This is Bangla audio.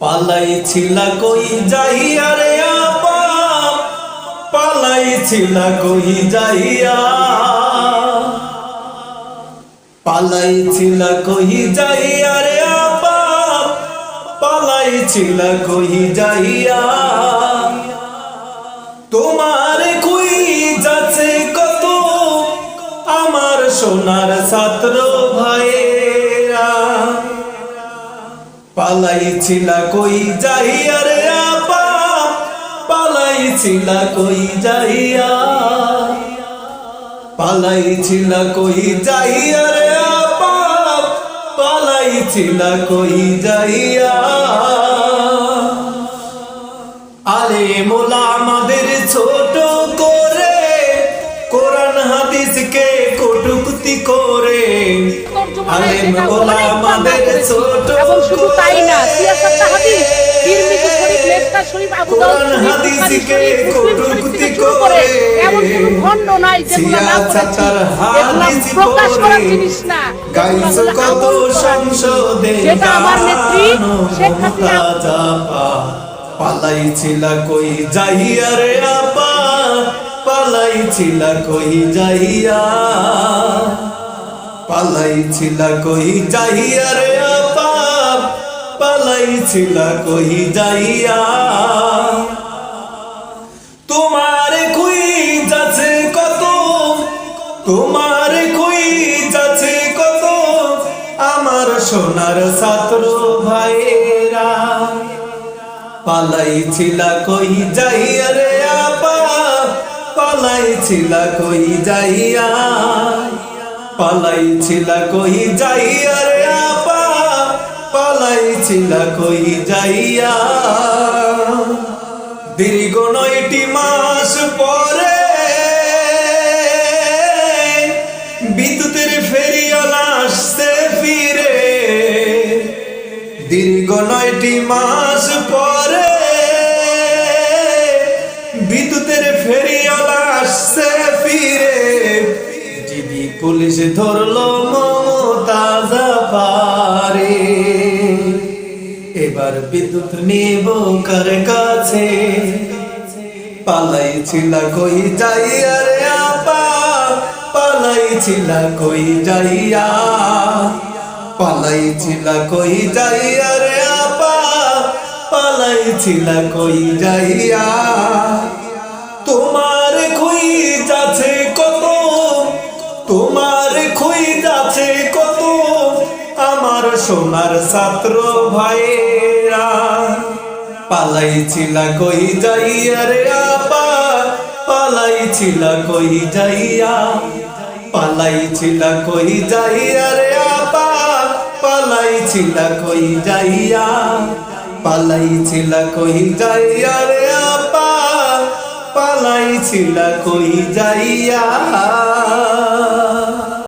পালাইছিলা কই যাইয়া রে আপা? যাইয়া? যাইয়া তোমার কই যাচ্ছে কত? আমার সোনার ছাত্র পালাইছিলা কই যাইয়া রে আপা? পালাইছিলা কই যাইয়া? পালাইছিলা কই যাইয়া রে আপা? পালাইছিলা কই যাইয়া? আরে মোলা আমাদের ছোট করে কোরআন হাদিসকে কটুক্তি করে। আরে মোলা ছোট এবং শুধু তাই না সিয়াসাত তাহাদিস তিরমিজি শরীফ মেসকা শরীফ আবু দাউদ শরীফ শরীফ মুসলিম শরীফ থেকে শুরু করে এমন কোন খণ্ড নাই যেগুলো না করেছি এগুলো প্রকাশ করার জিনিস না। যেটা আমার নেত্রী শেখ হাসিনা পালাইছিলা কই যাইয়া রে আপা? পালাইছিলা কই যাইয়া? পালাইছিলা কই যাইয়া রে পালাইছিলা কই যাইয়া? তোমার কই যাচ্ছে কত? তোমার কই যাচ্ছে কত? আমার সোনার ছাত্র ভাইয়েরা, পালাইছিলা কই যাইয়া রে আপা? পালাইছিলা কই যাইয়া? পালাইছিলা কই যাইয়া রে আপা? পালাইছিলা কই যাইয়া। দীর্ঘ নয়টি মাস পরে বিদ্যুতের ফেরিওয়ালা আসছে ফিরে। দীর্ঘ নয়টি মাস পরে বিদ্যুতের ফেরিওয়ালা এবার বিদ্যুৎ নিব কার কাছে? পালাইছিলা কই যাইয়া রে আপা? পালাইছিলা কই যাইয়া? পালাইছিলা কই যাইয়া রে আপা? পালাইছিলা কই যাইয়া? তোমার কই যাচ্ছে কত? তোমার সোনার ছাত্র ভাইরা পালাইছিলা কই যাইয়া রে আপা, পালাইছিলা কই যাইয়া, পালাইছিলা কই যাইয়া রে আপা, পালাইছিলা কই যাইয়া, পালাইছিলা কই যাইয়া রে আপা, পালাইছিলা কই যাইয়া।